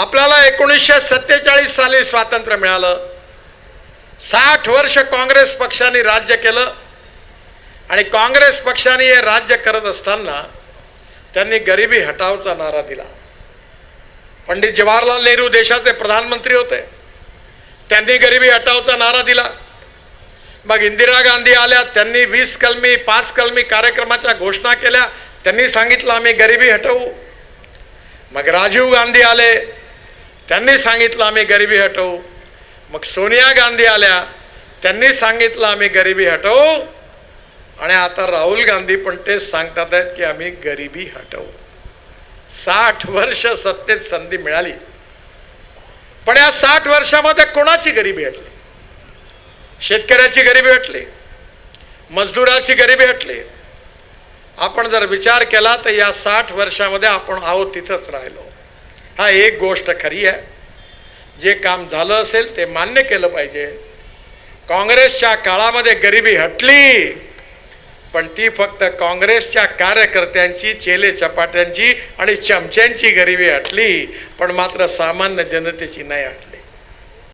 आपल्याला एकोणीसशे सत्तेचाळीस साली स्वातंत्र्य मिळालं. साठ वर्ष काँग्रेस पक्षाने राज्य केलं. आणि काँग्रेस पक्षाने हे राज्य करत असताना त्यांनी गरिबी हटावचा नारा दिला. पंडित जवाहरलाल नेहरू देशाचे प्रधानमंत्री होते. त्यांनी गरिबी हटावचा नारा दिला. मग इंदिरा गांधी आल्या त्यांनी वीस कलमी पाच कलमी कार्यक्रमाच्या घोषणा केल्या. त्यांनी सांगितलं आम्ही गरिबी हटवू. मग राजीव गांधी आले. त्यांनी सांगितलं आम्ही गरिबी हटवू. मग सोनिया गांधी आल्या त्यांनी सांगितलं आम्ही गरिबी हटवू. आणि आता राहुल गांधी पण तेच सांगतात आहेत की आम्ही गरिबी हटवू. साठ वर्ष सत्तेत संधी मिळाली. पण या साठ वर्षामध्ये कोणाची गरिबी हटली? शेतकऱ्याची गरिबी हटली? मजदुराची गरिबी हटली? आपण जर विचार केला तर या साठ वर्षामध्ये आपण आहोत तिथंच राहिलो. हा एक गोष्ट खरी आहे. जे काम झालं असेल ते मान्य केलं पाहिजे. काँग्रेसच्या काळामध्ये गरिबी हटली पण ती फक्त काँग्रेसच्या कार्यकर्त्यांची चेले चपाट्यांची आणि चमच्यांची गरिबी हटली पण मात्र सामान्य जनतेची नाही हटली.